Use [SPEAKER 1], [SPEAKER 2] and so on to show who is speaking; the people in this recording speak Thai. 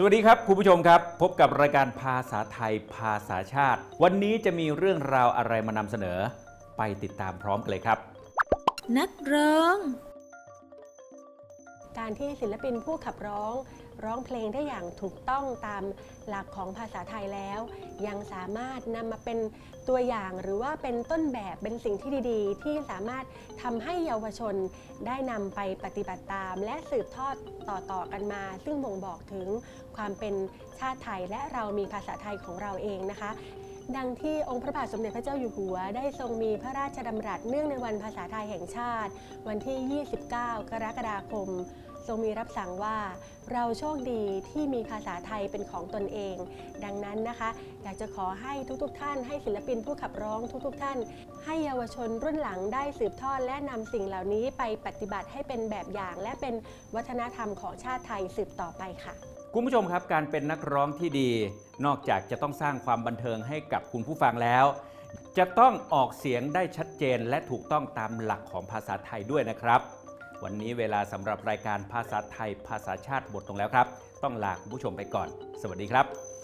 [SPEAKER 1] สวัสดีครับคุณผู้ชมครับ พบกับรายการภาษาไทยภาษาชาติ วันนี้จะมีเรื่องราวอะไรมานำเสนอ ไปติดตามพร้อมกันเลยครับ
[SPEAKER 2] นักร้อง
[SPEAKER 3] การที่ศิลปินผู้ขับร้อง ร้องเพลงได้อย่างถูกต้องตามหลักของภาษาไทยแล้ว ยังสามารถนำมาเป็นตัวอย่างหรือว่าเป็นต้นแบบเป็นสิ่งที่ดีๆ ที่สามารถทำให้เยาวชนได้นำไปปฏิบัติตาม และสืบทอดต่อๆกันมา ซึ่งบ่งบอกถึงความเป็นชาติไทยและเรามีภาษาไทยของเราเองนะคะดังที่องค์พระบาทสมเด็จพระเจ้าอยู่หัว ได้ทรงมีพระราชดำรัสเนื่องในวันภาษาไทยแห่งชาติ วันที่ 29 กรกฎาคม ทรงมีรับสั่งว่าเราโชคดีที่มีภาษาไทยเป็นของตนเอง ดังนั้นนะคะ อยากจะขอให้ทุกๆทท่านให้ศิลปินผู้ขับร้องทุกๆ ท่าน ให้เยาวชนรุ่นหลังได้สืบทอดและนำสิ่งเหล่านี้ไปปฏิบัติให้เป็นแบบอย่าง และเป็นวัฒนธรรมของชาติไทยสืบต่อไปค่ะ
[SPEAKER 1] คุณผู้ชมครับการเป็นนักร้องที่ดี นอกจากจะต้องสร้างความบันเทิงให้กับคุณผู้ฟังแล้ว จะต้องออกเสียงได้ชัดเจนและถูกต้องตามหลักของภาษาไทยด้วยนะครับ วันนี้เวลาสำหรับรายการภาษาไทยภาษาชาติหมดลงแล้วครับ ต้องลาคุณผู้ชมไปก่อน สวัสดีครับ